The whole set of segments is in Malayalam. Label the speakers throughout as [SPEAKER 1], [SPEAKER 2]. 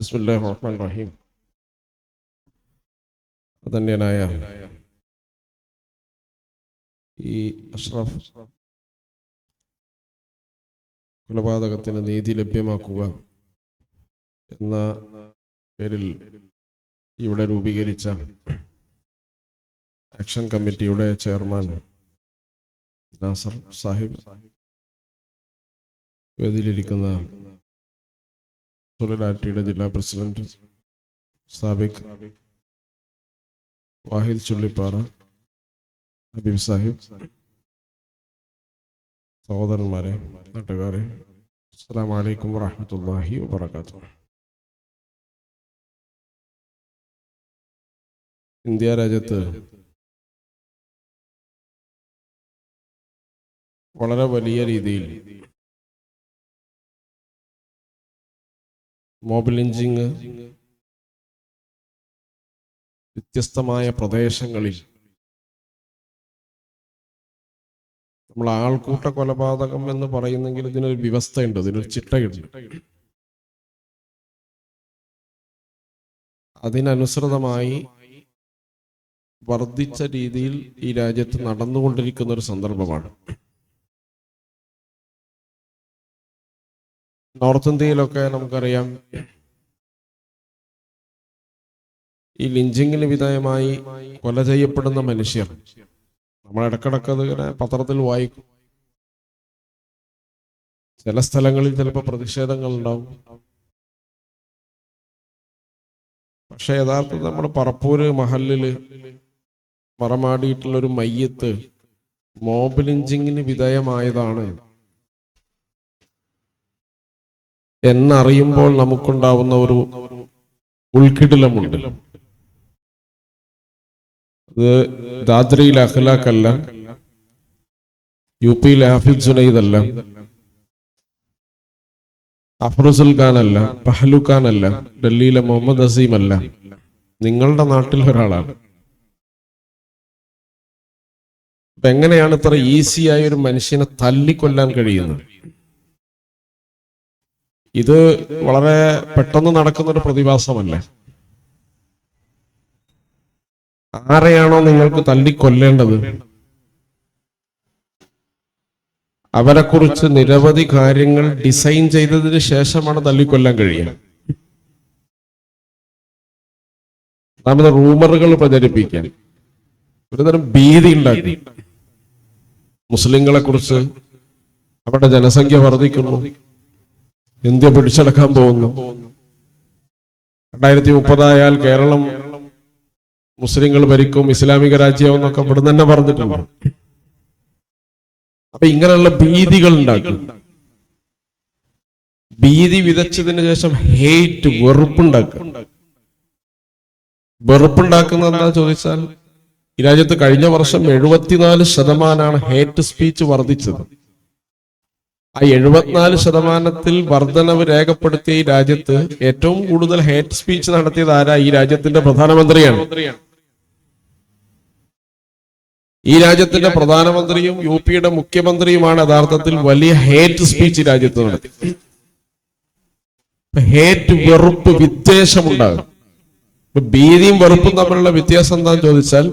[SPEAKER 1] ബിസ്മില്ലാഹിർ റഹ്മാൻ റഹീം അതന്യനായ ഈ അഷ്റഫ് കൊലപാതകത്തിന് നീതി ലഭ്യമാക്കുക എന്ന പേരിൽ ഇവിടെ രൂപീകരിച്ച ആക്ഷൻ കമ്മിറ്റിയുടെ ചെയർമാൻ നാസർ സാഹിബ് വേദിയിലിരിക്കുന്ന സൊളിഡാരിറ്റിയുടെ ജില്ലാ പ്രസിഡന്റ് സാബിക് വാഹിദ് ചുള്ളിപ്പാറ ഹബീബ് സാഹിബ് സഹോദരന്മാരെ നാട്ടുകാരെ അസ്സാം വലൈക്കും വാഹമത്തല്ലാഹി വാത്തു ഇന്ത്യ രാജ്യത്ത് വളരെ വലിയ രീതിയിൽ മോബ് എഞ്ചിങ് വ്യത്യസ്തമായ പ്രദേശങ്ങളിൽ നമ്മൾ ആൾക്കൂട്ട കൊലപാതകം എന്ന് പറയുന്നെങ്കിൽ ഇതിനൊരു വ്യവസ്ഥയുണ്ട് ഇതിനൊരു ചിട്ടയുണ്ട്. അതിനനുസൃതമായി വർദ്ധിച്ച രീതിയിൽ ഈ രാജ്യത്ത് നടന്നുകൊണ്ടിരിക്കുന്ന ഒരു സന്ദർഭമാണ്. നോർത്ത് ഇന്ത്യയിലൊക്കെ നമുക്കറിയാം. ഈ ലിഞ്ചിങ്ങിന് വിധേയമായി കൊല ചെയ്യപ്പെടുന്ന മനുഷ്യർ. നമ്മൾ ഇടക്കിടക്ക് ഇങ്ങനെ പത്രത്തിൽ വായിക്കും. ചില സ്ഥലങ്ങളിൽ ചിലപ്പോൾ പ്രതിഷേധങ്ങൾ ഉണ്ടാവും പക്ഷെ യഥാർത്ഥത്തിൽ നമ്മുടെ പറപ്പൂര് മഹലിൽ മറമാടിയിട്ടുള്ള ഒരു മയ്യത്ത് മോബ് ലിഞ്ചിങ്ങിന് വിധേയമായതാണ്. എന്നറിയുമ്പോൾ നമുക്കുണ്ടാവുന്ന ഒരു ഉൾക്കിടിലമുണ്ട്. അത് ദാദ്രയിൽ അഖലാഖല്ല യു പിയിൽ ഹാഫിദ് സുനൈദല്ല അഫ്രുസുൽ ഖാൻ അല്ല പഹലു ഖാൻ അല്ല ഡൽഹിയിലെ മുഹമ്മദ് അസീം അല്ല നിങ്ങളുടെ നാട്ടിൽ ഒരാളാണ്. അപ്പൊ എങ്ങനെയാണ് ഇത്ര ഈസിയായ ഒരു മനുഷ്യനെ തല്ലിക്കൊല്ലാൻ കഴിയുന്നത്? ഇത് വളരെ പെട്ടെന്ന് നടക്കുന്ന ഒരു പ്രതിഭാസമല്ല? ആരെയാണോ നിങ്ങൾക്ക് തല്ലിക്കൊല്ലേണ്ടത്? അവരെ കുറിച്ച് നിരവധി കാര്യങ്ങൾ ഡിസൈൻ ചെയ്തതിന് ശേഷമാണ് തല്ലിക്കൊല്ലാൻ കഴിയുക. നമ്മുടെ റൂമറുകൾ പ്രചരിപ്പിക്കാൻ ഒരുതരം ഭീതി ഉണ്ടാക്കി. മുസ്ലിങ്ങളെ കുറിച്ച് അവരുടെ ജനസംഖ്യ വർദ്ധിക്കുന്നു. ഇന്ത്യ പിടിച്ചെടുക്കാൻ പോകുന്നു. രണ്ടായിരത്തി മുപ്പതായാൽ കേരളം മുസ്ലിങ്ങൾ ഭരിക്കും ഇസ്ലാമിക രാജ്യം എന്നൊക്കെ ഇവിടെ തന്നെ പറഞ്ഞിട്ടുണ്ട്. അപ്പൊ ഇങ്ങനെയുള്ള ഭീതികൾ ഉണ്ടാക്കും. ഭീതി വിതച്ചതിന് ശേഷം ഹേറ്റ് വെറുപ്പുണ്ടാക്കുക. വെറുപ്പുണ്ടാക്കുന്ന എന്താ ചോദിച്ചാൽ ഈ രാജ്യത്ത് കഴിഞ്ഞ വർഷം എഴുപത്തിനാല് ശതമാനമാണ് ഹേറ്റ് സ്പീച്ച് വർദ്ധിച്ചത്. ആ എഴുപത്തിനാല് ശതമാനത്തിൽ വർധനവ് രേഖപ്പെടുത്തിയ ഈ രാജ്യത്ത് ഏറ്റവും കൂടുതൽ ഹേറ്റ് സ്പീച്ച് നടത്തിയത് ആരാ? ഈ രാജ്യത്തിന്റെ പ്രധാനമന്ത്രിയാണ്. ഈ രാജ്യത്തിന്റെ പ്രധാനമന്ത്രിയും യു പിയുടെ മുഖ്യമന്ത്രിയുമാണ് യഥാർത്ഥത്തിൽ വലിയ ഹേറ്റ് സ്പീച്ച് രാജ്യത്ത് നടത്തി. ഹേറ്റ് വെറുപ്പ് വിദ്വേഷമുണ്ടാകും. ഭീതിയും വെറുപ്പും തമ്മിലുള്ള വ്യത്യാസം എന്താന്ന് ചോദിച്ചാൽ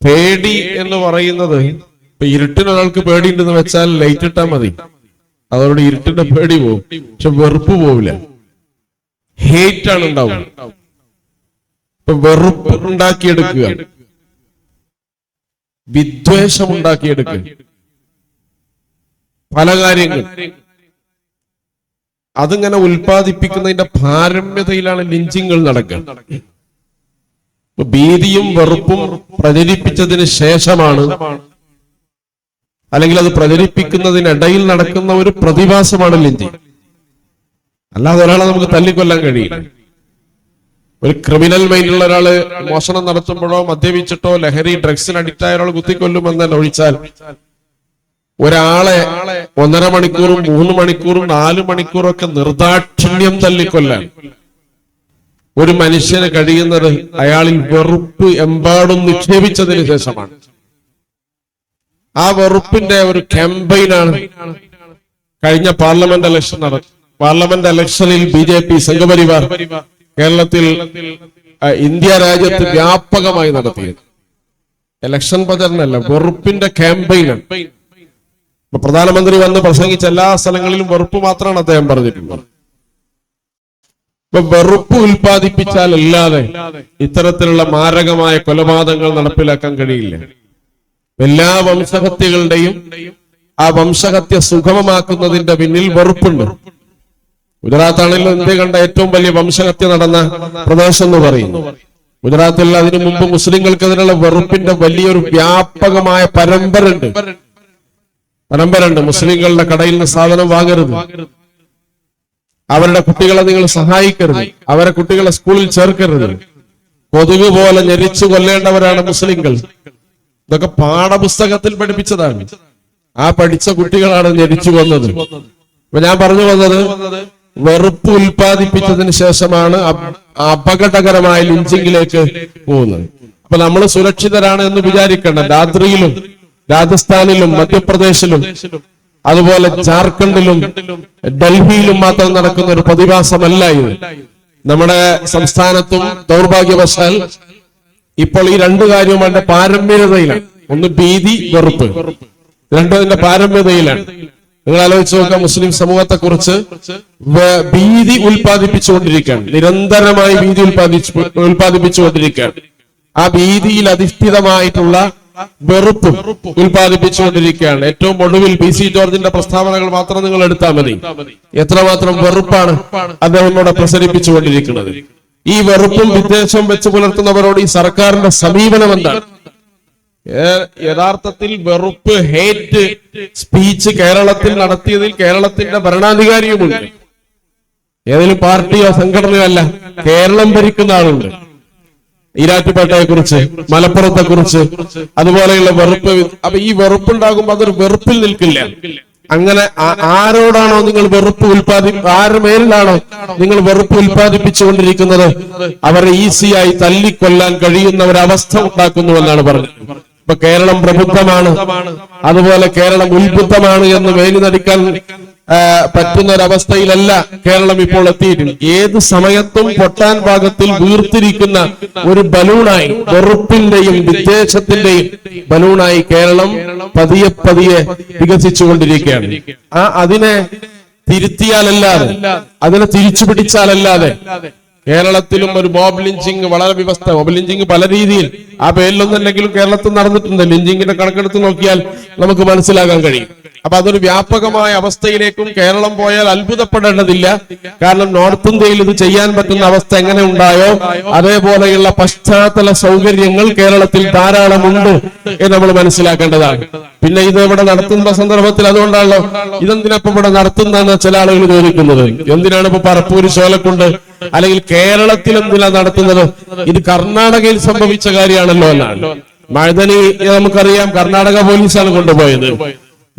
[SPEAKER 1] പേടി എന്ന് പറയുന്നത് ഇരുട്ടിന് ഒരാൾക്ക് പേടിയുണ്ടെന്ന് വെച്ചാൽ ലൈറ്റ് ഇട്ടാൽ മതി. അതോടെ ഇരുട്ടിന്റെ പേടി പോവും. പക്ഷെ വെറുപ്പ് പോവില്ല. ഹേറ്റ് ആണ് ഉണ്ടാവുക. ഇപ്പൊ വെറുപ്പ് ഉണ്ടാക്കിയെടുക്കുക. വിദ്വേഷം ഉണ്ടാക്കിയെടുക്കുക. പല കാര്യങ്ങൾ. അതിങ്ങനെ ഉൽപ്പാദിപ്പിക്കുന്നതിന്റെ പാരമ്യതയിലാണ് ലിഞ്ചിങ്ങൾ നടക്കുക. ഭീതിയും വെറുപ്പും പ്രചരിപ്പിച്ചതിന് ശേഷമാണ് അല്ലെങ്കിൽ അത് പ്രചരിപ്പിക്കുന്നതിനിടയിൽ നടക്കുന്ന ഒരു പ്രതിഭാസമാണ് ലിഞ്ചി അല്ലാതെ ഒരാളെ നമുക്ക് തല്ലിക്കൊല്ലാൻ കഴിയില്ല. ഒരു ക്രിമിനൽ മൈൻഡുള്ള ഒരാൾ മോഷണം നടത്തുമ്പോഴോ മദ്യപിച്ചിട്ടോ ലഹരി ഡ്രഗ്സിന് അഡിക്റ്റ് ആയ ഒരാൾ കുത്തിക്കൊല്ലുമെന്ന് ഒഴിച്ചാൽ ഒരാളെ ഒന്നര മണിക്കൂറും മൂന്ന് മണിക്കൂറും നാല് മണിക്കൂറും ഒക്കെ നിർദാക്ഷിണ്യം തല്ലിക്കൊല്ലാൻ ഒരു മനുഷ്യന് കഴിയുന്നത് അയാളിൽ വെറുപ്പ് എമ്പാടും നിക്ഷേപിച്ചതിന് ശേഷമാണ്. ആ വെറുപ്പിന്റെ ഒരു ക്യാമ്പയിനാണ് കഴിഞ്ഞ പാർലമെന്റ് ഇലക്ഷൻ നടന്നു പാർലമെന്റ് ഇലക്ഷനിൽ ബി ജെ പി സംഘപരിവാർ കേരളത്തിൽ ഇന്ത്യ രാജ്യത്ത് വ്യാപകമായി നടത്തിയത്. ഇലക്ഷൻ പ്രചരണമല്ല വെറുപ്പിന്റെ ക്യാമ്പയിനാണ്. ഇപ്പൊ പ്രധാനമന്ത്രി വന്ന് പ്രസംഗിച്ച എല്ലാ സ്ഥലങ്ങളിലും വെറുപ്പ് മാത്രമാണ് അദ്ദേഹം പറഞ്ഞിട്ടുള്ളത്. ഇപ്പൊ വെറുപ്പ് ഉൽപ്പാദിപ്പിച്ചാൽ അല്ലാതെ ഇത്തരത്തിലുള്ള മാരകമായ കൊലപാതകങ്ങൾ നടപ്പിലാക്കാൻ കഴിയില്ല. എല്ലാ വംശഹത്യകളുടെയും ആ വംശഹത്യ സുഗമമാക്കുന്നതിന്റെ പിന്നിൽ വെറുപ്പുണ്ട്. ഗുജറാത്താണല്ലോ ഇന്ത്യ കണ്ട ഏറ്റവും വലിയ വംശഹത്യ നടന്ന പ്രദേശം എന്ന് പറയുന്നു. ഗുജറാത്തിൽ അതിനു മുമ്പ് മുസ്ലിങ്ങൾക്കെതിരെയുള്ള വെറുപ്പിന്റെ വലിയൊരു വ്യാപകമായ പരമ്പര ഉണ്ട് പരമ്പര ഉണ്ട് മുസ്ലിങ്ങളുടെ കടയിൽ നിന്ന് സാധനം വാങ്ങരുത്. അവരുടെ കുട്ടികളെ നിങ്ങൾ സഹായിക്കരുത്. അവരെ കുട്ടികളെ സ്കൂളിൽ ചേർക്കരുത്. കൊതുക് പോലെ ഞെരിച്ചു കൊല്ലേണ്ടവരാണ് മുസ്ലിങ്ങൾ. ഇതൊക്കെ പാഠപുസ്തകത്തിൽ പഠിപ്പിച്ചതാണ്. ആ പഠിച്ച കുട്ടികളാണ് ഞെരിച്ചു വന്നത്. അപ്പൊ ഞാൻ പറഞ്ഞു വന്നത് വെറുപ്പ് ഉൽപ്പാദിപ്പിച്ചതിന് ശേഷമാണ് അപ- അപകടകരമായ ലിഞ്ചിങ്ങിലേക്ക് പോകുന്നത്. അപ്പൊ നമ്മൾ സുരക്ഷിതരാണ് എന്ന് വിചാരിക്കണം രാത്രിയിലും രാജസ്ഥാനിലും മധ്യപ്രദേശിലും അതുപോലെ ജാർഖണ്ഡിലും ഡൽഹിയിലും മാത്രം നടക്കുന്ന ഒരു പ്രതിഭാസമല്ല ഇത്. നമ്മുടെ സംസ്ഥാനത്തും ദൗർഭാഗ്യവശാൽ ഇപ്പോൾ ഈ രണ്ട് കാര്യവും അതിന്റെ പാരമ്പര്യതയിലാണ്. ഒന്ന് ഭീതി വെറുപ്പ്. രണ്ടും രണ്ടതിന്റെ പാരമ്പര്യതയിലാണ്. നിങ്ങൾ ആലോചിച്ച് നോക്കാം മുസ്ലിം സമൂഹത്തെ കുറിച്ച് ഭീതി ഉൽപ്പാദിപ്പിച്ചുകൊണ്ടിരിക്കുകയാണ്. നിരന്തരമായി ഭീതി ഉൽപ്പാദിച്ചു ഉൽപ്പാദിപ്പിച്ചുകൊണ്ടിരിക്കുകയാണ്. ആ ഭീതിയിൽ അധിഷ്ഠിതമായിട്ടുള്ള വെറുപ്പ് ഉൽപ്പാദിപ്പിച്ചുകൊണ്ടിരിക്കുകയാണ്. ഏറ്റവും ഒടുവിൽ പി സി ജോർജിന്റെ പ്രസ്താവനകൾ മാത്രം നിങ്ങൾ എടുത്താൽ മതി. എത്രമാത്രം വെറുപ്പാണ് അദ്ദേഹം ഇവിടെ പ്രസരിപ്പിച്ചുകൊണ്ടിരിക്കുന്നത്. ഈ വെറുപ്പും വിദ്വേഷവും വെച്ച് പുലർത്തുന്നവരോട് ഈ സർക്കാരിന്റെ സമീപനം എന്താണ്? യഥാർത്ഥത്തിൽ വെറുപ്പ് ഹേറ്റ് സ്പീച്ച് കേരളത്തിൽ നടത്തിയതിൽ കേരളത്തിന്റെ ഭരണാധികാരിയുമുണ്ട്. ഏതെങ്കിലും പാർട്ടിയോ സംഘടനയല്ല കേരളം ഭരിക്കുന്ന ആളുണ്ട്. ഈരാറ്റുപേട്ടയെ കുറിച്ച് മലപ്പുറത്തെ കുറിച്ച് അതുപോലെയുള്ള വെറുപ്പ് അപ്പൊ ഈ വെറുപ്പുണ്ടാകുമ്പോ അതൊരു വെറുപ്പിൽ നിൽക്കില്ല. അങ്ങനെ ആരോടാണോ നിങ്ങൾ വെറുപ്പ് ഉൽപ്പാദി ആരുടെ മേലിലാണോ നിങ്ങൾ വെറുപ്പ് ഉൽപ്പാദിപ്പിച്ചുകൊണ്ടിരിക്കുന്നത്? അവരെ ഈസിയായി തല്ലിക്കൊല്ലാൻ കഴിയുന്ന ഒരവസ്ഥ ഉണ്ടാക്കുന്നു എന്നാണ് പറഞ്ഞത്. ഇപ്പൊ കേരളം പ്രബുദ്ധമാണ്. അതുപോലെ കേരളം ഉത്ബുദ്ധമാണ് എന്ന് വേലി നടിക്കാൻ പറ്റുന്ന ഒരവസ്ഥയിലല്ല കേരളം ഇപ്പോൾ എത്തിയിട്ടുണ്ട്. ഏത് സമയത്തും പൊട്ടാൻ ഭാഗത്തിൽ വീർത്തിരിക്കുന്ന ഒരു ബലൂണായി വെറുപ്പിന്റെയും വിദ്വേഷത്തിന്റെയും ബലൂണായി കേരളം പതിയെ പതിയെ വികസിച്ചുകൊണ്ടിരിക്കുകയാണ്. ആ അതിനെ തിരുത്തിയാലല്ലാതെ അതിനെ തിരിച്ചു പിടിച്ചാലല്ലാതെ കേരളത്തിലും ഒരു മോബ് ലിഞ്ചിങ് വളരെ വ്യവസ്ഥ. മോബ് ലിഞ്ചിങ് പല രീതിയിൽ. ആ പേരിലൊന്നല്ലെങ്കിലും കേരളത്തിൽ നടന്നിട്ടുണ്ട്. ലിഞ്ചിങ്ങിന്റെ കണക്കെടുത്ത് നോക്കിയാൽ നമുക്ക് മനസ്സിലാക്കാൻ കഴിയും. അപ്പൊ അതൊരു വ്യാപകമായ അവസ്ഥയിലേക്കും കേരളം പോയാൽ അത്ഭുതപ്പെടേണ്ടതില്ല. കാരണം നോർത്ത് ഇന്ത്യയിൽ ഇത് ചെയ്യാൻ പറ്റുന്ന അവസ്ഥ എങ്ങനെ ഉണ്ടായോ? അതേപോലെയുള്ള പശ്ചാത്തല സൗകര്യങ്ങൾ കേരളത്തിൽ ധാരാളമുണ്ട് എന്ന് നമ്മൾ മനസ്സിലാക്കേണ്ടതാണ്. പിന്നെ ഇത് ഇവിടെ നടത്തുന്ന സന്ദർഭത്തിൽ അതുകൊണ്ടാണല്ലോ ഇതെന്തിനപ്പം ഇവിടെ നടത്തുന്നതെന്ന് ചില ആളുകൾ ചോദിക്കുന്നത്. എന്തിനാണ് ഇപ്പൊ പറപ്പൂര് ചോലക്കുണ്ട്? അല്ലെങ്കിൽ കേരളത്തിൽ എന്തിനാ നടത്തുന്നത് ഇത് കർണാടകയിൽ സംഭവിച്ച കാര്യമാണല്ലോ എന്നാണ്. മഴതനി നമുക്കറിയാം കർണാടക പോലീസാണ് കൊണ്ടുപോയത്.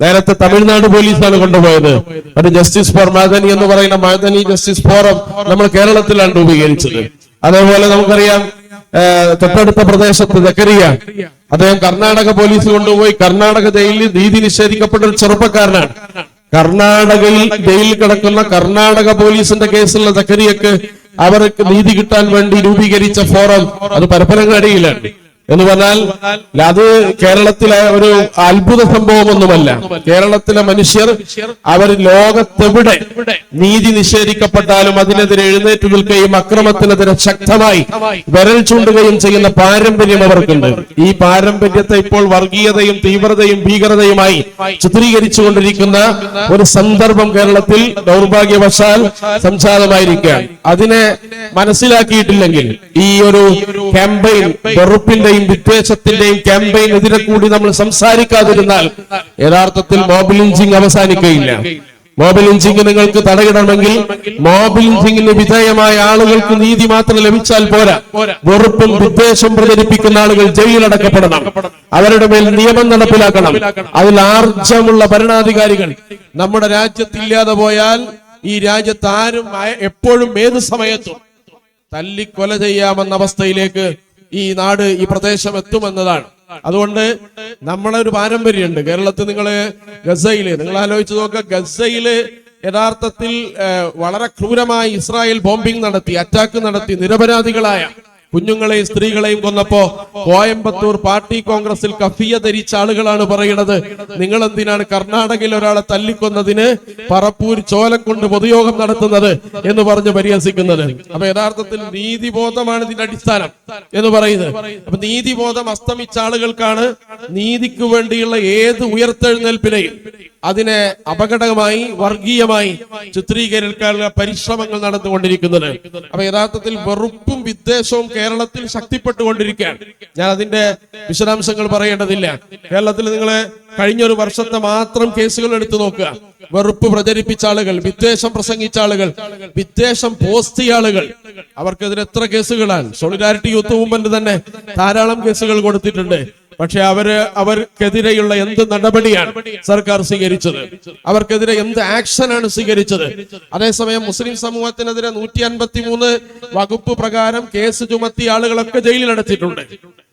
[SPEAKER 1] നേരത്തെ തമിഴ്നാട് പോലീസാണ് കൊണ്ടുപോയത്. ഒരു ജസ്റ്റിസ് ഫോർ മഴതനി എന്ന് പറയുന്ന മഴതനി ജസ്റ്റിസ് ഫോറം നമ്മൾ കേരളത്തിലാണ് രൂപീകരിച്ചത്. അതേപോലെ നമുക്കറിയാം തൊട്ടടുത്ത പ്രദേശത്ത് ദക്കരിയ. അദ്ദേഹം കർണാടക പോലീസ് കൊണ്ടുപോയി. കർണാടക ജയിലിൽ നീതി നിഷേധിക്കപ്പെട്ട ഒരു ചെറുപ്പക്കാരനാണ്. കർണാടകയിൽ ജയിലിൽ കിടക്കുന്ന കർണാടക പോലീസിന്റെ കേസുള്ള ദക്കരിയക്ക് അവർക്ക് നീതി കിട്ടാൻ വേണ്ടി രൂപീകരിച്ച ഫോറം അത് പരപ്പനങ്ങാടിയിലാണ്. എന്ന് പറഞ്ഞാൽ അത് കേരളത്തിലെ ഒരു അത്ഭുത സംഭവമൊന്നുമല്ല. കേരളത്തിലെ മനുഷ്യർ അവർ ലോകത്തെവിടെ നീതി നിഷേധിക്കപ്പെട്ടാലും അതിനെതിരെ എഴുന്നേറ്റ് നിൽക്കുകയും അക്രമത്തിനെതിരെ ശക്തമായി വിരൽ ചൂണ്ടുകയും ചെയ്യുന്ന പാരമ്പര്യം അവർക്കുണ്ട്. ഈ പാരമ്പര്യത്തെ ഇപ്പോൾ വർഗീയതയും തീവ്രതയും ഭീകരതയുമായി ചിത്രീകരിച്ചുകൊണ്ടിരിക്കുന്ന ഒരു സന്ദർഭം കേരളത്തിൽ ദൗർഭാഗ്യവശാൽ സംജാതമായിരിക്കുകയാണ്. അതിനെ മനസ്സിലാക്കിയിട്ടില്ലെങ്കിൽ ഈ ഒരു ക്യാമ്പയിൻ വെറുപ്പിന്റെയും വിദ്വേഷത്തിന്റെയും ക്യാമ്പയിൻ എതിരെ കൂടി നമ്മൾ സംസാരിക്കാതിരുന്നാൽ യഥാർത്ഥത്തിൽ മോബിലിഞ്ചിങ് അവസാനിക്കുകയില്ല. മോബിലിഞ്ചിങ് നിങ്ങൾക്ക് തടയിടണമെങ്കിൽ മോബിലിഞ്ചിങ്ങിന് വിധേയമായ ആളുകൾക്ക് നീതി മാത്രം ലഭിച്ചാൽ പോരാ. വെറുപ്പും വിദ്വേഷം പ്രചരിപ്പിക്കുന്ന ആളുകൾ ജയിലിലടക്കപ്പെടണം അവരുടെ മേൽ നിയമം നടപ്പിലാക്കണം. അതിൽ ആർജമുള്ള ഭരണാധികാരികൾ നമ്മുടെ രാജ്യത്തില്ലാതെ പോയാൽ ഈ രാജ്യത്ത് ആരും എപ്പോഴും ഏത് സമയത്തും തല്ലിക്കൊല ചെയ്യാമെന്ന അവസ്ഥയിലേക്ക് ഈ നാട് ഈ പ്രദേശം എത്തുമെന്നതാണ്. അതുകൊണ്ട് നമ്മളെ ഒരു പാരമ്പര്യമുണ്ട്. കേരളത്തിൽ നിങ്ങൾ ഗസയിൽ നിങ്ങൾ ആലോചിച്ച് നോക്കുക ഗസയിൽ യഥാർത്ഥത്തിൽ വളരെ ക്രൂരമായി ഇസ്രായേൽ ബോംബിംഗ് നടത്തി അറ്റാക്ക് നടത്തി നിരപരാധികളായ കുഞ്ഞുങ്ങളെയും സ്ത്രീകളെയും കൊന്നപ്പോ കോയമ്പത്തൂർ പാർട്ടി കോൺഗ്രസിൽ കഫിയ ധരിച്ച ആളുകളാണ് പറയുന്നത്. നിങ്ങൾ എന്തിനാണ് കർണാടകയിൽ ഒരാളെ തല്ലിക്കൊന്നതിന് പറപ്പൂർ ചോലം കൊണ്ട് പൊതുയോഗം നടത്തുന്നത് എന്ന് പറഞ്ഞ് പരിഹസിക്കുന്നത്. അപ്പൊ യഥാർത്ഥത്തിൽ നീതിബോധമാണ് ഇതിന്റെ അടിസ്ഥാനം എന്ന് പറയുന്നത്. അപ്പൊ നീതിബോധം അസ്തമിച്ച ആളുകൾക്കാണ് നീതിക്ക് വേണ്ടിയുള്ള ഏത് ഉയർത്തെഴുന്നേൽപ്പിനെയും അതിനെ അപകടമായി വർഗീയമായി ചിത്രീകരിക്കാനുള്ള പരിശ്രമങ്ങൾ നടന്നുകൊണ്ടിരിക്കുന്നത്. അപ്പൊ യഥാർത്ഥത്തിൽ വെറുപ്പും വിദ്വേഷവും കേരളത്തിൽ ശക്തിപ്പെട്ടുകൊണ്ടിരിക്കുകയാണ്. ഞാൻ അതിന്റെ വിശദാംശങ്ങൾ പറയേണ്ടതില്ല. കേരളത്തിൽ നിങ്ങൾ കഴിഞ്ഞ ഒരു വർഷത്തെ മാത്രം കേസുകൾ എടുത്തു നോക്കുക. വെറുപ്പ് പ്രചരിപ്പിച്ച ആളുകൾ വിദ്വേഷം പ്രസംഗിച്ച ആളുകൾ വിദ്വേഷം പോസ്റ്റ് ചെയ്യ ആളുകൾ അവർക്കെതിരെ എത്ര കേസുകളാണ്? സോളിഡാരിറ്റി യൂത്ത് മൂവ്മെന്റ് തന്നെ ധാരാളം കേസുകൾ കൊടുത്തിട്ടുണ്ട്. പക്ഷെ അവർ അവർക്കെതിരെയുള്ള എന്ത് നടപടിയാണ് സർക്കാർ സ്വീകരിച്ചത്? അവർക്കെതിരെ എന്ത് ആക്ഷൻ ആണ് സ്വീകരിച്ചത്? അതേസമയം മുസ്ലിം സമൂഹത്തിനെതിരെ നൂറ്റി അൻപത്തി മൂന്ന് വകുപ്പ് പ്രകാരം കേസ് ചുമത്തി ആളുകളൊക്കെ ജയിലിലടച്ചിട്ടുണ്ട്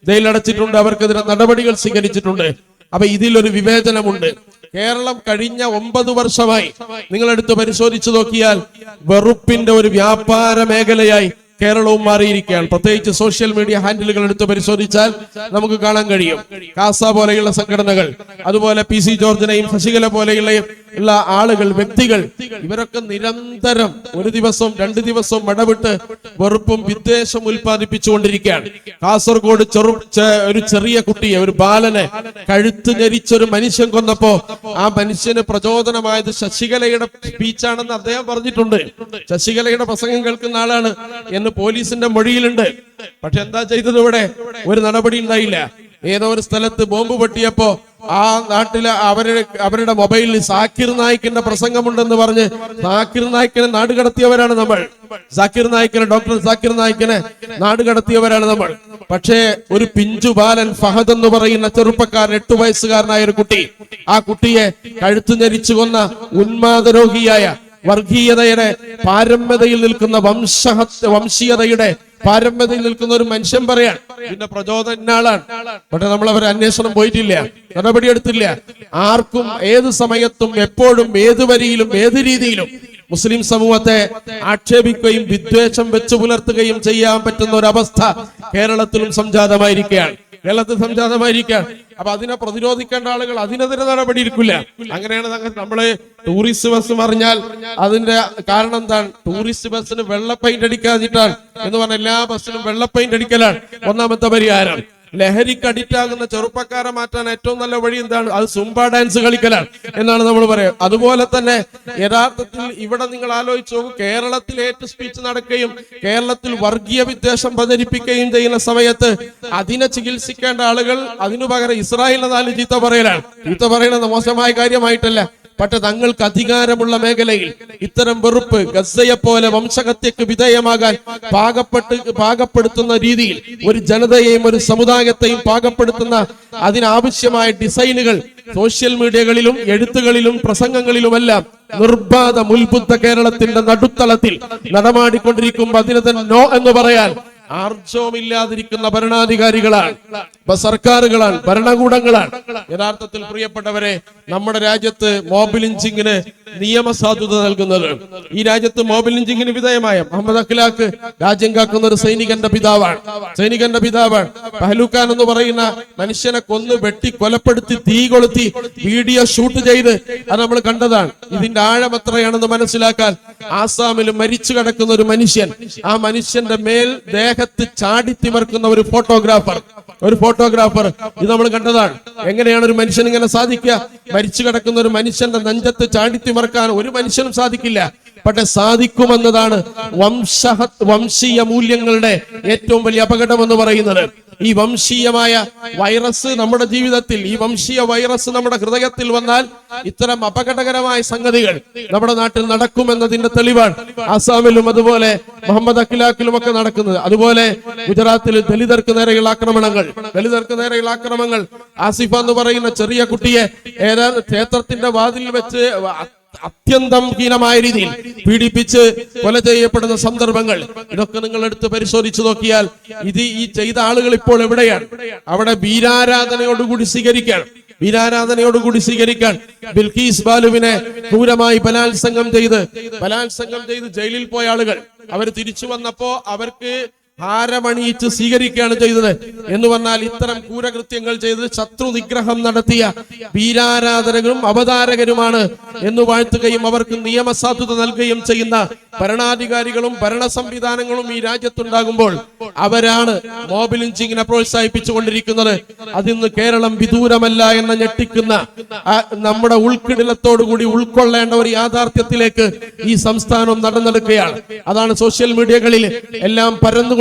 [SPEAKER 1] ജയിലിലടച്ചിട്ടുണ്ട് അവർക്കെതിരെ നടപടികൾ സ്വീകരിച്ചിട്ടുണ്ട്. അപ്പൊ ഇതിലൊരു വിവേചനമുണ്ട്. കേരളം കഴിഞ്ഞ ഒമ്പത് വർഷമായി നിങ്ങളെടുത്ത് പരിശോധിച്ചു നോക്കിയാൽ വെറുപ്പിന്റെ ഒരു വ്യാപാര മേഖലയായി കേരളവും മാറിയിരിക്കുകയാണ്. പ്രത്യേകിച്ച് സോഷ്യൽ മീഡിയ ഹാൻഡിലുകൾ എടുത്ത് പരിശോധിച്ചാൽ നമുക്ക് കാണാൻ കഴിയും. കാസ പോലെയുള്ള സംഘടനകൾ അതുപോലെ പി സി ജോർജിനെയും ശശികല പോലെയുള്ള ഉള്ള ആളുകൾ വ്യക്തികൾ ഇവരൊക്കെ നിരന്തരം ഒരു ദിവസം രണ്ട് ദിവസം ഇടവിട്ട് വെറുപ്പും വിദ്വേഷം ഉൽപ്പാദിപ്പിച്ചുകൊണ്ടിരിക്കുകയാണ്. കാസർഗോഡ് ചെറു ഒരു ചെറിയ കുട്ടിയെ ഒരു ബാലനെ കഴുത്ത് ഞെരിച്ചൊരു മനുഷ്യൻ കൊന്നപ്പോ ആ മനുഷ്യന് പ്രചോദനമായത് ശശികലയുടെ സ്പീച്ചാണെന്ന് അദ്ദേഹം പറഞ്ഞിട്ടുണ്ട്. ശശികലയുടെ പ്രസംഗം കേൾക്കുന്ന ആളാണ് എന്ന് പോലീസിന്റെ മൊഴിയിലുണ്ട്. പക്ഷെ എന്താ ചെയ്തത് ഇവിടെ? ഒരു നടപടി ഉണ്ടായില്ല. ഏതോ ഒരു സ്ഥലത്ത് ബോംബ് പൊട്ടിയപ്പോ ആ നാട്ടിലെ അവരുടെ അവരുടെ മൊബൈലിൽ സാക്കിർ നായിക്കിന്റെ പ്രസംഗമുണ്ടെന്ന് പറഞ്ഞ് സാക്കിർ നായിക്കിനെ നാട് കടത്തിയവരാണ് നമ്മൾ. സാക്കിർ നായിക്കിനെ ഡോക്ടർ സാക്കിർ നായിക്കിനെ നാട് കടത്തിയവരാണ് നമ്മൾ. പക്ഷേ ഒരു പിഞ്ചു ബാലൻ ഫഹദ് എന്ന് പറയുന്ന ചെറുപ്പക്കാരൻ എട്ടു വയസ്സുകാരനായ ഒരു കുട്ടി ആ കുട്ടിയെ കഴുത്തു ഞരിച്ചു കൊന്ന ഉന്മാദരോഗിയായ വർഗീയതയുടെ പാരമ്യതയിൽ നിൽക്കുന്ന വംശഹ വംശീയതയുടെ പാരമ്യതയിൽ നിൽക്കുന്ന ഒരു മനുഷ്യൻ പറയാൻ പിന്നെ പ്രചോദന ഇന്നാളാണ് പക്ഷെ നമ്മൾ അവർ അന്വേഷണം പോയിട്ടില്ല നടപടിയെടുത്തില്ല ആർക്കും ഏത് സമയത്തും എപ്പോഴും ഏത് വരിയിലും ഏത് രീതിയിലും മുസ്ലിം സമൂഹത്തെ ആക്ഷേപിക്കുകയും വിദ്വേഷം വെച്ചു പുലർത്തുകയും ചെയ്യാൻ പറ്റുന്ന ഒരു അവസ്ഥ കേരളത്തിലും സംജാതമായിരിക്കുകയാണ്. കേരളത്തിൽ സംജാതമായിരിക്കുകയാണ്. അപ്പൊ അതിനെ പ്രതിരോധിക്കേണ്ട ആളുകൾ അതിനെതിരെ നടപടി അങ്ങനെയാണ് നമ്മളെ നമ്മൾ ടൂറിസ്റ്റ് ബസ് പറഞ്ഞാൽ അതിന്റെ കാരണം എന്താണ്? ടൂറിസ്റ്റ് ബസ്സിന് വെള്ള പെയിന്റ് അടിക്കാതിട്ടാണ് എന്ന് പറഞ്ഞ എല്ലാ ബസ്സിനും വെള്ള പെയിന്റ് അടിക്കലാണ്. ഒന്നാമത്തെ പരിഹാരം. ലഹരിക്ക് അഡിക്റ്റാകുന്ന ചെറുപ്പക്കാരെ മാറ്റാൻ ഏറ്റവും നല്ല വഴി എന്താണ്? അത് സുംബ ഡാൻസ് കളിക്കലാണ് എന്നാണ് നമ്മൾ പറയുക. അതുപോലെ തന്നെ യഥാർത്ഥത്തിൽ ഇവിടെ നിങ്ങൾ ആലോചിച്ച് നോക്കും കേരളത്തിൽ ഏറ്റവും സ്പീച്ച് നടക്കുകയും കേരളത്തിൽ വർഗീയ വിദ്വേഷം പ്രചരിപ്പിക്കുകയും ചെയ്യുന്ന സമയത്ത് അതിനെ ചികിത്സിക്കേണ്ട ആളുകൾ അതിനു പകരം ഇസ്രായേലിനെ നാല് ചീത്ത പറയലാണ്. ചീത്ത പറയുന്നത് മോശമായ കാര്യമായിട്ടല്ല. പക്ഷെ തങ്ങൾക്ക് അധികാരമുള്ള മേഖലയിൽ ഇത്തരം വെറുപ്പ് ഗസയെ പോലെ വംശഹത്യക്ക് വിധേയമാകാൻ പാകപ്പെട്ട് പാകപ്പെടുത്തുന്ന രീതിയിൽ ഒരു ജനതയെയും ഒരു സമുദായത്തെയും പാകപ്പെടുത്തുന്ന അതിനാവശ്യമായ ഡിസൈനുകൾ സോഷ്യൽ മീഡിയകളിലും എഴുത്തുകളിലും പ്രസംഗങ്ങളിലുമെല്ലാം നിർബാധ മുൽബുദ്ധ കേരളത്തിന്റെ നടുത്തളത്തിൽ നടമാടിക്കൊണ്ടിരിക്കുമ്പോൾ അതിനെ തന്നെ നോ എന്ന് പറയാൻ ആർജവുമില്ലാതിരിക്കുന്ന ഭരണാധികാരികളാണ് സർക്കാരുകളാണ് ഭരണകൂടങ്ങളാണ് യഥാർത്ഥത്തിൽ പ്രിയപ്പെട്ടവരെ നമ്മുടെ രാജ്യത്ത് മോബ് ലിഞ്ചിങ്ങിന് നിയമസാധുത നൽകുന്നത്. ഈ രാജ്യത്ത് മൊബൈൽ ഇഞ്ചിങ്ങിന് വിധേയമായ മുഹമ്മദ് അഖിലാക്ക് രാജ്യം കാക്കുന്ന ഒരു സൈനികന്റെ പിതാവാണ്. സൈനികന്റെ പിതാവാണ് പഹലുഖാൻ എന്ന് പറയുന്ന മനുഷ്യനെ കൊന്ന് വെട്ടി കൊലപ്പെടുത്തി തീ കൊളുത്തി വീഡിയോ ഷൂട്ട് ചെയ്ത് അത് നമ്മൾ കണ്ടതാണ്. ഇതിന്റെ ആഴം എത്രയാണെന്ന് മനസ്സിലാക്കാൻ ആസാമിൽ മരിച്ചു കിടക്കുന്ന ഒരു മനുഷ്യൻ. ആ മനുഷ്യന്റെ മേൽ ദേഹത്ത് ചാടിത്തിമർക്കുന്ന ഒരു ഫോട്ടോഗ്രാഫർ. ഒരു ഫോട്ടോഗ്രാഫർ ഇത് നമ്മൾ കണ്ടതാണ്. എങ്ങനെയാണ് ഒരു മനുഷ്യൻ ഇങ്ങനെ സാധിക്കുക? മരിച്ചു കിടക്കുന്ന ഒരു മനുഷ്യന്റെ നെഞ്ചത്ത് ചാടിത്തിമർക്കാൻ ഒരു മനുഷ്യനും സാധിക്കില്ല. പക്ഷെ സാധിക്കുമെന്നതാണ് വംശ വംശീയ മൂല്യങ്ങളുടെ ഏറ്റവും വലിയ അപകടം എന്ന് പറയുന്നത്. ഈ വംശീയമായ വൈറസ് നമ്മുടെ ജീവിതത്തിൽ ഈ വംശീയ വൈറസ് നമ്മുടെ ഹൃദയത്തിൽ വന്നാൽ ഇത്തരം അപകടകരമായ സംഗതികൾ നമ്മുടെ നാട്ടിൽ നടക്കുമെന്നതിന്റെ തെളിവാണ്. ആസാമിലും അതുപോലെ മുഹമ്മദ് അഖിലാക്കിലും ഒക്കെ നടക്കുന്നത്. അതുപോലെ ഗുജറാത്തിൽ ദലിതർക്ക് നേരെയുള്ള ആക്രമണങ്ങൾ ദലിതർക്ക് നേരെയുള്ള ആക്രമണങ്ങൾ. ആസിഫ എന്ന് പറയുന്ന ചെറിയ കുട്ടിയെ ഏതാണ്ട് ക്ഷേത്രത്തിന്റെ വാതിൽ വെച്ച് അത്യന്തം ഹീനമായ രീതിയിൽ പീഡിപ്പിച്ച് കൊല ചെയ്യപ്പെടുന്ന സന്ദർഭങ്ങൾ. ഇതൊക്കെ നിങ്ങൾ എടുത്ത് പരിശോധിച്ചു നോക്കിയാൽ ഇത് ഈ ചെയ്ത ആളുകൾ ഇപ്പോൾ എവിടെയാണ്? അവിടെ വീരാരാധനയോടുകൂടി സ്വീകരിക്കുകയാണ് വീരാരാധനയോടുകൂടി സ്വീകരിക്കാൻ ബിൽക്കീസ് ബാലുവിനെ ക്രൂരമായി ബലാത്സംഗം ചെയ്ത് ബലാത്സംഗം ചെയ്ത് ജയിലിൽ പോയ ആളുകൾ. അവർ തിരിച്ചു വന്നപ്പോ അവർക്ക് ഹാരമണിയിച്ച് സ്വീകരിക്കുകയാണ് ചെയ്തത്. എന്ന് പറഞ്ഞാൽ ഇത്തരം ക്രൂരകൃത്യങ്ങൾ ചെയ്ത് ശത്രു നിഗ്രഹം നടത്തിയ വീരാരാധകരും അവതാരകരുമാണ് എന്ന് വാഴ്ത്തുകയും അവർക്ക് നിയമസാധുത നൽകുകയും ചെയ്യുന്ന ഭരണാധികാരികളും ഭരണ സംവിധാനങ്ങളും ഈ രാജ്യത്തുണ്ടാകുമ്പോൾ അവരാണ് മോബ് ലിഞ്ചിങ്ങിനെ പ്രോത്സാഹിപ്പിച്ചുകൊണ്ടിരിക്കുന്നത്. അതിന്ന് കേരളം വിദൂരമല്ല എന്ന ഞെട്ടിക്കുന്ന നമ്മുടെ ഉൾക്കിടിലത്തോടുകൂടി ഉൾക്കൊള്ളേണ്ട ഒരു യാഥാർത്ഥ്യത്തിലേക്ക് ഈ സംസ്ഥാനം നടന്നെടുക്കുകയാണ്. അതാണ് സോഷ്യൽ മീഡിയകളിൽ എല്ലാം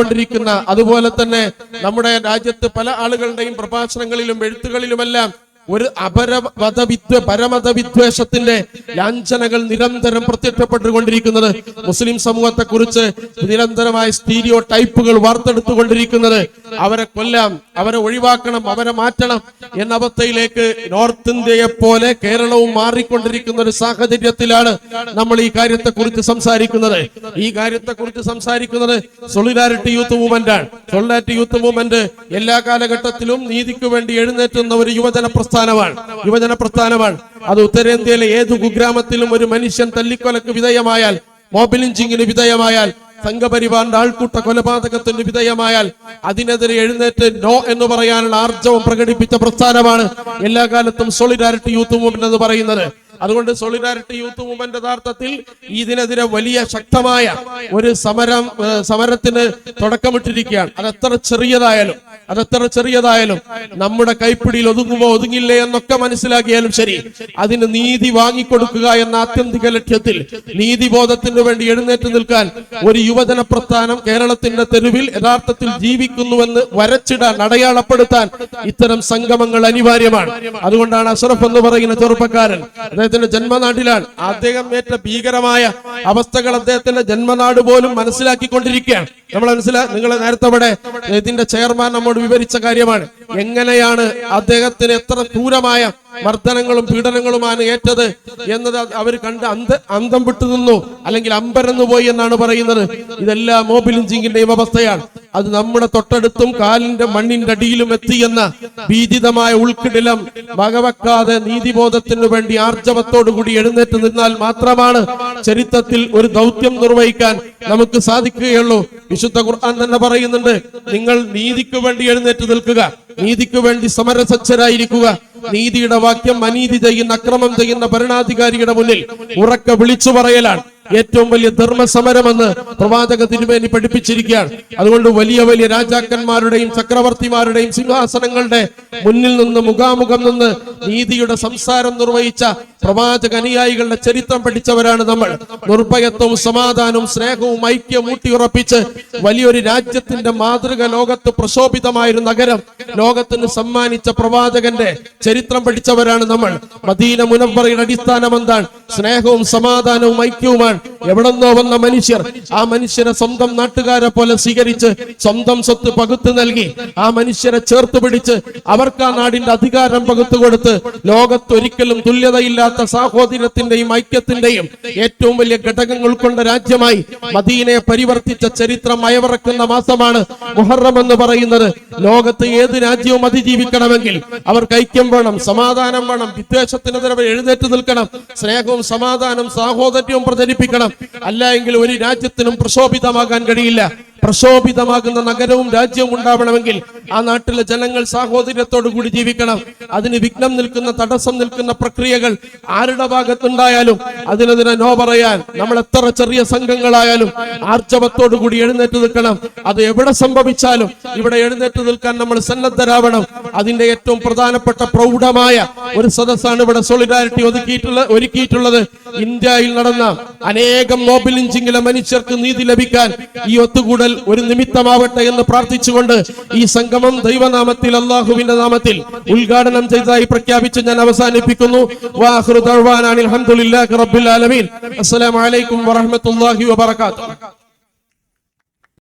[SPEAKER 1] പരന്നുകൊണ്ടിരിക്കുന്ന അതുപോലെ തന്നെ നമ്മുടെ രാജ്യത്ത് പല ആളുകളുടെയും പ്രഭാഷണങ്ങളിലും എഴുത്തുകളിലുമെല്ലാം ഒരു അപരമതവിദ്വ പരമത വിദ്വേഷത്തിന്റെ ലാഞ്ചനകൾ നിരന്തരം പ്രത്യക്ഷപ്പെട്ടുകൊണ്ടിരിക്കുന്നത് മുസ്ലിം സമൂഹത്തെ കുറിച്ച് നിരന്തരമായ സ്റ്റീരിയോ ടൈപ്പുകൾ വാർത്തെടുത്തുകൊണ്ടിരിക്കുന്നത് അവരെ കൊല്ലാം അവരെ ഒഴിവാക്കണം അവരെ മാറ്റണം എന്ന അവസ്ഥയിലേക്ക് നോർത്ത് ഇന്ത്യയെ പോലെ കേരളവും മാറിക്കൊണ്ടിരിക്കുന്ന ഒരു സാഹചര്യത്തിലാണ് നമ്മൾ ഈ കാര്യത്തെ കുറിച്ച് സംസാരിക്കുന്നത്. ഈ കാര്യത്തെ കുറിച്ച് സംസാരിക്കുന്നത് സൊളിഡാരിറ്റി യൂത്ത് മൂവ്മെന്റ് ആണ്. സൊളിഡാരിറ്റി യൂത്ത് മൂവ്മെന്റ് എല്ലാ കാലഘട്ടത്തിലും നീതിക്ക് വേണ്ടി എഴുന്നേറ്റുന്ന ഒരു യുവജന പ്രസ്ഥാനമാണ്. യുവജന പ്രസ്ഥാനമാണ്. അത് ഉത്തരേന്ത്യയിലെ ഏത് കുഗ്രാമത്തിലും ഒരു മനുഷ്യൻ തല്ലിക്കൊലക്ക് വിധേയമായാൽ മോബിലിഞ്ചിങ്ങിന് വിധേയമായാൽ സംഘപരിവാറിന്റെ ആൾക്കൂട്ട കൊലപാതകത്തിന് വിധേയമായാൽ അതിനെതിരെ എഴുന്നേറ്റ് നോ എന്ന് പറയാനുള്ള ആർജവം പ്രകടിപ്പിച്ച പ്രസ്ഥാനമാണ് എല്ലാ കാലത്തും സോളിഡാരിറ്റി യൂത്ത് മൂവ്മെന്റ് എന്ന് പറയുന്നത്. അതുകൊണ്ട് സോളിഡാരിറ്റി യൂത്ത് മൂവ്മെന്റ് യഥാർത്ഥത്തിൽ ഇതിനെതിരെ വലിയ ശക്തമായ ഒരു സമരം സമരത്തിന് തുടക്കമിട്ടിരിക്കുകയാണ്. അതെത്ര ചെറിയതായാലും അതെത്ര ചെറിയതായാലും നമ്മുടെ കൈപ്പിടിയിൽ ഒതുങ്ങുമോ ഒതുങ്ങില്ലേ എന്നൊക്കെ മനസ്സിലാക്കിയാലും ശരി. അതിന് നീതി വാങ്ങിക്കൊടുക്കുക എന്ന ആത്യന്തിക ലക്ഷ്യത്തിൽ നീതിബോധത്തിന് വേണ്ടി എഴുന്നേറ്റ് നിൽക്കാൻ ഒരു യുവജന പ്രസ്ഥാനം കേരളത്തിന്റെ തെരുവിൽ യഥാർത്ഥത്തിൽ ജീവിക്കുന്നുവെന്ന് വരച്ചിടാൻ അടയാളപ്പെടുത്താൻ ഇത്തരം സംഗമങ്ങൾ അനിവാര്യമാണ്. അതുകൊണ്ടാണ് അഷറഫ് എന്ന് പറയുന്ന ചെറുപ്പക്കാരൻ അദ്ദേഹത്തിന്റെ ജന്മനാട്ടിലാണ്. അദ്ദേഹം ഏറ്റ ഭീകരമായ അവസ്ഥകൾ അദ്ദേഹത്തിന്റെ ജന്മനാട് പോലും മനസ്സിലാക്കിക്കൊണ്ടിരിക്കുകയാണ്. നമ്മൾ മനസ്സിലാ നിങ്ങൾ നേരത്തെ ഇവിടെ ഇതിന്റെ ചെയർമാൻ നമ്മോട് വിവരിച്ച കാര്യമാണ്. എങ്ങനെയാണ് അദ്ദേഹത്തിന് എത്ര ക്രൂരമായ മർദ്ദനങ്ങളും പീഡനങ്ങളുമാണ് ഏറ്റത് എന്നത് അവർ കണ്ട് അന്ത അന്തം വിട്ടു നിന്നു. അല്ലെങ്കിൽ അമ്പരന്നു പോയി എന്നാണ് പറയുന്നത്. ഇതെല്ലാം മോബിലിഞ്ചിങ്ങിന്റെയും അവസ്ഥയാണ്. അത് നമ്മുടെ തൊട്ടടുത്തും കാലിന്റെ മണ്ണിന്റെ അടിയിലും എത്തിയെന്ന ഭീതിതമായ ഉൾക്കിടിലം വകവെക്കാതെ നീതിബോധത്തിനു വേണ്ടി ആർജവത്തോടുകൂടി എഴുന്നേറ്റ് നിന്നാൽ മാത്രമാണ് ചരിത്രത്തിൽ ഒരു ദൗത്യം നിർവഹിക്കാൻ നമുക്ക് സാധിക്കുകയുള്ളൂ. വിശുദ്ധ ഖുർആൻ തന്നെ പറയുന്നുണ്ട് നിങ്ങൾ നീതിക്ക് വേണ്ടി എഴുന്നേറ്റ് നിൽക്കുക നീതിക്ക് വേണ്ടി സമരസജ്ജരായിരിക്കുക. നീതിയുടെ വാക്യം അനീതി ചെയ്യുന്ന അക്രമം ചെയ്യുന്ന ഭരണാധികാരിയുടെ മുന്നിൽ ഉറക്ക വിളിച്ചു പറയലാണ്. ഏറ്റവും വലിയ ധർമ്മസമരമെന്ന് പ്രവാചക തിരുമേനി പഠിപ്പിച്ചിരിക്കുകയാണ്. അതുകൊണ്ട് വലിയ വലിയ രാജാക്കന്മാരുടെയും ചക്രവർത്തിമാരുടെയും സിംഹാസനങ്ങളുടെ മുന്നിൽ നിന്ന് മുഖാമുഖം നിന്ന് നീതിയുടെ സംസാരം നിർവഹിച്ച പ്രവാചക അനുയായികളുടെ ചരിത്രം പഠിച്ചവരാണ് നമ്മൾ. നിർഭയത്വവും സമാധാനവും സ്നേഹവും ഐക്യവും ഊട്ടിയുറപ്പിച്ച് വലിയൊരു രാജ്യത്തിന്റെ മാതൃക ലോകത്ത് പ്രശോഭിതമായൊരു നഗരം ലോകത്തിന് സമ്മാനിച്ച പ്രവാചകന്റെ ചരിത്രം പഠിച്ചവരാണ് നമ്മൾ. മദീന മുനവറയുടെ അടിസ്ഥാനം എന്താണ് സ്നേഹവും സമാധാനവും ഐക്യവുമാണ്. എവിടെന്നോ വന്ന മനുഷ്യർ ആ മനുഷ്യരെ സ്വന്തം നാട്ടുകാരെ പോലെ സ്വീകരിച്ച് സ്വന്തം സ്വത്ത് പകുത്തു നൽകി ആ മനുഷ്യരെ ചേർത്ത് പിടിച്ച് അവർക്ക് ആ നാടിന്റെ അധികാരം പകുത്തു കൊടുത്ത് ലോകത്തൊരിക്കലും തുല്യതയില്ലാത്ത സാഹോദര്യത്തിന്റെയും ഐക്യത്തിന്റെയും ഏറ്റവും വലിയ ഘടകങ്ങൾ ഉൾക്കൊണ്ട രാജ്യമായി മദീനയെ പരിവർത്തിച്ച ചരിത്രം അയവിറക്കുന്ന മാസമാണ് മുഹറം എന്ന് പറയുന്നത്. ലോകത്ത് ഏത് രാജ്യവും അതിജീവിക്കണമെങ്കിൽ അവർക്ക് ഐക്യം വേണം സമാധാനം വേണം വിദ്വേഷത്തിനെതിരെ എഴുന്നേറ്റ് നിൽക്കണം സ്നേഹവും സമാധാനം സാഹോദര്യവും പ്രചരിപ്പിക്കണം അല്ല എങ്കിൽ ഒരു രാജ്യത്തിനും പ്രശോഭിതമാകാൻ കഴിയില്ല. പ്രശോഭിതമാകുന്ന നഗരവും രാജ്യവും ഉണ്ടാവണമെങ്കിൽ ആ നാട്ടിലെ ജനങ്ങൾ സാഹോദര്യത്തോടു കൂടി ജീവിക്കണം. അതിന് വിഘ്നം നിൽക്കുന്ന തടസ്സം നിൽക്കുന്ന പ്രക്രിയകൾ ആരുടെ ഭാഗത്തുണ്ടായാലും അതിനെതിരെ നോ പറയാൻ നമ്മൾ എത്ര ചെറിയ സംഘങ്ങളായാലും ആർജവത്തോടു കൂടി എഴുന്നേറ്റ് നിൽക്കണം. അത് എവിടെ സംഭവിച്ചാലും ഇവിടെ എഴുന്നേറ്റ് നിൽക്കാൻ നമ്മൾ സന്നദ്ധരാവണം. അതിന്റെ ഏറ്റവും പ്രധാനപ്പെട്ട പ്രൗഢമായ ഒരു സദസ്സാണ് ഇവിടെ സോളിഡാരിറ്റി ഒതുക്കിയിട്ടുള്ള ഒരുക്കിയിട്ടുള്ളത്. ഇന്ത്യയിൽ നടന്ന അനേകം നോബൽ ഇഞ്ചിങ്ങിലെ മനുഷ്യർക്ക് നീതി ലഭിക്കാൻ ഈ ഒത്തുകൂടൽ ഒരു നിമിത്തമാവട്ടെ എന്ന് പ്രാർത്ഥിച്ചുകൊണ്ട് ഈ സംഗമം ദൈവനാമത്തിൽ അള്ളാഹുവിന്റെ നാമത്തിൽ ഉദ്ഘാടനം ചെയ്തതായി പ്രഖ്യാപിച്ച് ഞാൻ അവസാനിപ്പിക്കുന്നു. അസ്സലാമലൈക്കും വറഹമത്തല്ലാഹി അനിൽ